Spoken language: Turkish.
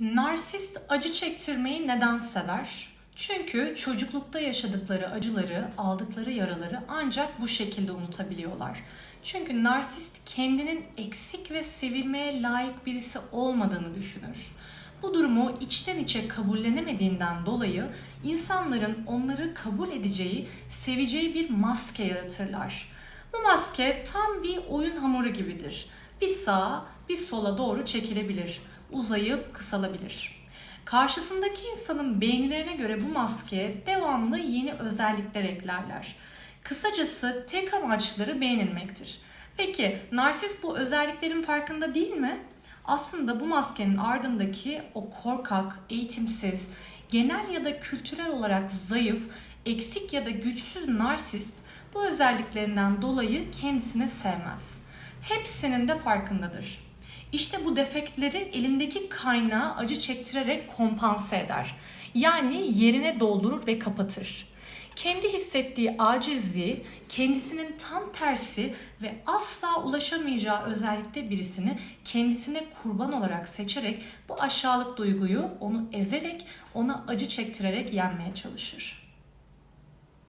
Narsist acı çektirmeyi neden sever? Çünkü çocuklukta yaşadıkları acıları, aldıkları yaraları ancak bu şekilde unutabiliyorlar. Çünkü narsist kendinin eksik ve sevilmeye layık birisi olmadığını düşünür. Bu durumu içten içe kabullenemediğinden dolayı insanların onları kabul edeceği, seveceği bir maske yaratırlar. Bu maske tam bir oyun hamuru gibidir. Bir sağa, bir sola doğru çekilebilir, uzayıp kısalabilir. Karşısındaki insanın beğenilerine göre bu maskeye devamlı yeni özellikler eklerler. Kısacası tek amaçları beğenilmektir. Peki narsist bu özelliklerin farkında değil mi? Aslında bu maskenin ardındaki o korkak, eğitimsiz, genel ya da kültürel olarak zayıf, eksik ya da güçsüz narsist bu özelliklerinden dolayı kendisini sevmez. Hepsinin de farkındadır. İşte bu defektleri elindeki kaynağı acı çektirerek kompanse eder. Yani yerine doldurur ve kapatır. Kendi hissettiği acizliği, kendisinin tam tersi ve asla ulaşamayacağı özellikte birisini kendisine kurban olarak seçerek bu aşağılık duyguyu onu ezerek, ona acı çektirerek yenmeye çalışır.